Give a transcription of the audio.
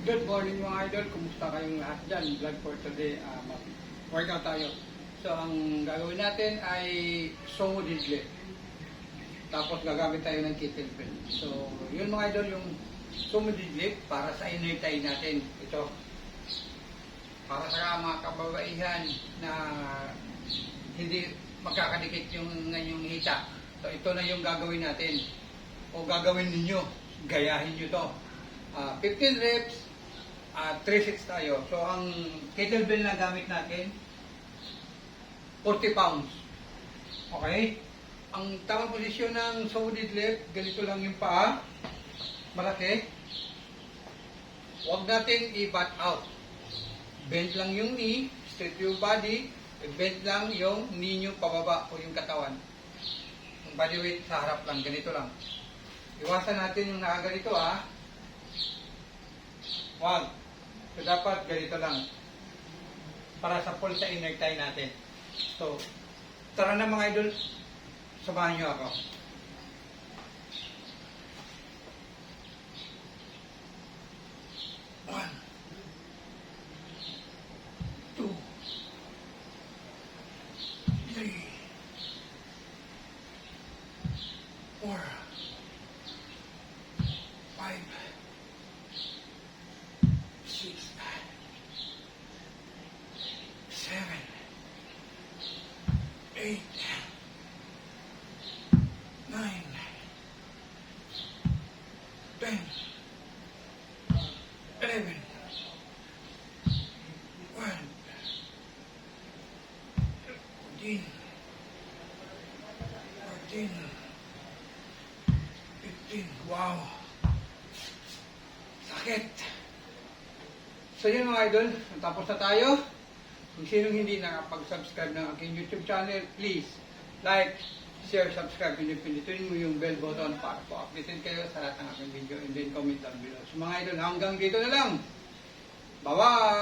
Good morning mga idol, kumusta kayong lahat dyan? Vlog for today, uh, workout tayo. So ang gagawin natin ay sumo deadlift. Tapos gagamit tayo ng kettlebell. So yun mga idol, yung sumo deadlift para sa inner thigh natin. Ito. Para sa mga kababaihan na hindi magkakadikit yung ngayong hita. So ito na yung gagawin natin. O gagawin ninyo. Gayahin nyo to. Ah, 15 reps, uh, 3 sets tayo. So, ang kettlebell na gamit natin, 40 pounds. Okay? Ang tamang posisyon ng sumo deadlift, ganito lang yung paa. Malaki. Huwag natin i-butt out. Bend lang yung knee, straight yung body, bend lang yung knee nyo pababa o yung katawan. Yung body weight sa harap lang, ganito lang. Iwasan natin yung nakaganito ah. Wag. So, dapat ganito lang. Para sa full sa inner thigh natin. So, tara na mga idol. Samahan nyo ako. Eight, nine, ten, eleven, one, fourteen, fourteen, fifteen. Wow! Sakit! So yun mga idol, tapos na tayo. Kung sinong hindi nakapag-subscribe ng aking YouTube channel, please like, share, subscribe, and pindutin mo yung bell button para po updated kayo sa lahat ng aking video and then comment down below. So mga idol, hanggang dito na lang. Bye-bye!